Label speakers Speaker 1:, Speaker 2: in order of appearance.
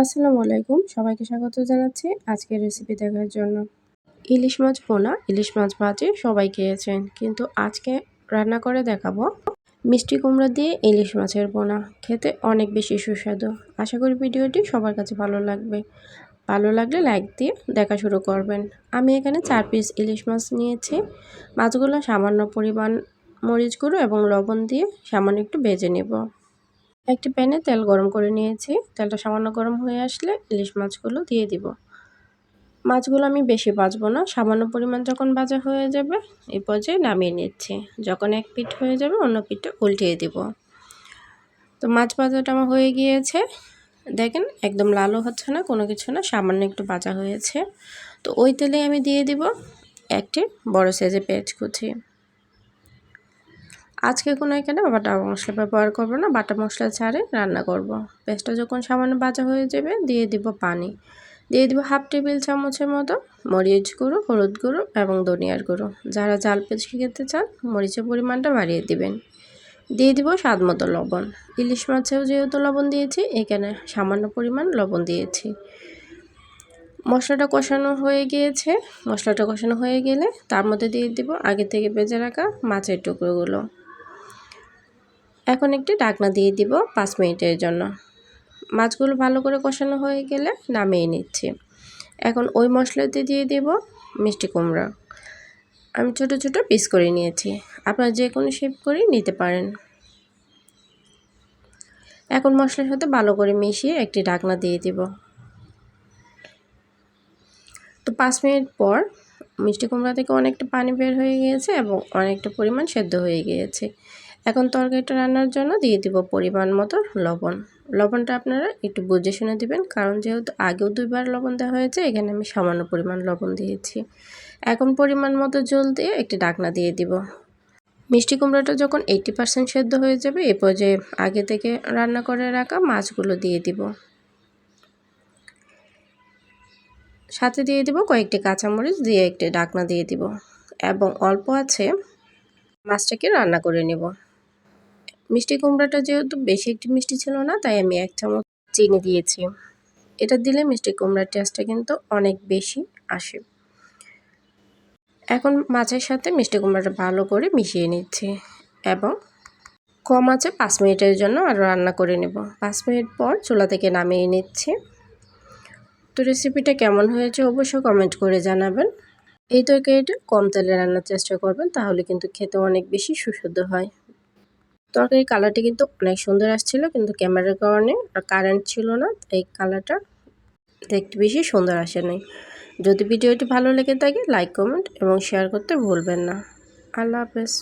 Speaker 1: আসসালামু আলাইকুম। সবাইকে স্বাগত জানাচ্ছি আজকের রেসিপি দেখার জন্য। ইলিশ মাছ পোনা ইলিশ মাছ ভাজি সবাই খেয়েছেন, কিন্তু আজকে রান্না করে দেখাবো মিষ্টি কুমড়া দিয়ে ইলিশ মাছের পোনা খেতে অনেক বেশি সুস্বাদু। আশা করি ভিডিওটি সবার কাছে ভালো লাগবে। ভালো লাগলে লাইক দিয়ে দেখা শুরু করবেন। আমি এখানে চার পিস ইলিশ মাছ নিয়েছি। মাছগুলো সামান্য পরিমাণ মরিচ গুঁড়ো এবং লবণ দিয়ে সামান্য একটু ভেজে নেব। একটি প্যানে তেল গরম করে নিয়েছি। তেলটা সামান্য গরম হয়ে আসলে ইলিশ মাছগুলো দিয়ে দিব। মাছগুলো আমি বেশি ভাজবো না, সামান্য পরিমাণ যখন ভাজা হয়ে যাবে এই পর্যায়ে নামিয়ে নিচ্ছি। যখন এক পিঠ হয়ে যাবে অন্য পিঠটা উল্টিয়ে দিব। তো মাছ ভাজাটা আমার হয়ে গিয়েছে। দেখেন একদম লালও হচ্ছে না, কোনো কিছু না, সামান্য একটু ভাজা হয়েছে। তো ওই তেলে আমি দিয়ে দিব একটি বড় সাইজে পেঁয়াজ কুচি। আজকে কোনো এখানে বাটা মশলা ব্যবহার করব না, বাটা মশলা ছাড়ে রান্না করব। পেঁয়াজটা যখন সামান্য বাজা হয়ে যাবে, দিয়ে দিব পানি। দিয়ে দিব হাফ টেবিল চামচের মতো মরিচ গুঁড়ো, হলুদ গুঁড়ো এবং ধনিয়ার গুঁড়ো। যারা জাল পেঁচকি খেতে চান, মরিচের পরিমাণটা বাড়িয়ে দিবেন। দিয়ে দিব স্বাদ মতো লবণ। ইলিশ মাছেও যেহেতু লবণ দিয়েছি, এখানে সামান্য পরিমাণ লবণ দিয়েছি। মশলাটা কষানো হয়ে গিয়েছে। মশলাটা কষানো হয়ে গেলে তার মধ্যে দিয়ে দিব আগে থেকে বেজে রাখা মাছের টুকরোগুলো। এখন একটি ডাকনা দিয়ে দিব পাঁচ মিনিটের জন্য। মাছগুলো ভালো করে কষানো হয়ে গেলে নামিয়ে নিচ্ছি। এখন ওই মশলাতে দিয়ে দিব মিষ্টি কুমড়া। আমি ছোট ছোট পিস করে নিয়েছি। আপনারা যে কোনো শেপ করে নিতে পারেন। এখন মশলার সাথে ভালো করে মিশিয়ে একটি ঢাকনা দিয়ে দিব। তো পাঁচ মিনিট পর মিষ্টি কুমড়া থেকে অনেকটা পানি বের হয়ে গিয়েছে এবং অনেকটা পরিমাণ সেদ্ধ হয়ে গিয়েছে। এখন তরকারিটা রান্নার জন্য দিয়ে দিব পরিমাণ মতো লবণ। লবণটা আপনারা একটু বুঝে শুনে দিবেন, কারণ যেহেতু আগেও দুইবার লবণ দেওয়া হয়েছে, এখানে আমি সামান্য পরিমাণ লবণ দিয়েছি। এখন পরিমাণ মতো জল দিয়ে একটি ডাকনা দিয়ে দিব। মিষ্টি কুমড়োটা যখন এইটি পার্সেন্ট সেদ্ধ হয়ে যাবে, এ পর্যায়ে আগে থেকে রান্না করে রাখা মাছগুলো দিয়ে দিব। সাথে দিয়ে দিব কয়েকটি কাঁচামরিচ, দিয়ে একটি ডাকনা দিয়ে দিব এবং অল্প আছে মাছটাকে রান্না করে নেব। মিষ্টি কুমড়াটা যেহেতু বেশি একটি মিষ্টি ছিল না, তাই আমি এক চামচ চিনি দিয়েছি। এটা দিলে মিষ্টি কুমড়ার টেস্টটা কিন্তু অনেক বেশি আসে। এখন মাছের সাথে মিষ্টি কুমড়াটা ভালো করে মিশিয়ে নিচ্ছি এবং কম আছে পাঁচ মিনিটের জন্য আর রান্না করে নেব। পাঁচ মিনিট পর চুলা থেকে নামিয়ে নিচ্ছি। তো রেসিপিটা কেমন হয়েছে অবশ্যই কমেন্ট করে জানাবেন। এই তরকারিটা কম তেলে রান্নার চেষ্টা করবেন, তাহলে কিন্তু খেতে অনেক বেশি সুস্বাদু হয়। তরকারির কালারটি কিন্তু অনেক সুন্দর আসছিল কিন্তু ক্যামেরার কারণে আর কারেন্ট ছিল না এই কালারটা দেখতে বেশি সুন্দর আসে নাই যদি ভিডিওটি ভালো লেগে থাকে লাইক কমেন্ট এবং শেয়ার করতে ভুলবেন না। আল্লাহ হাফেজ।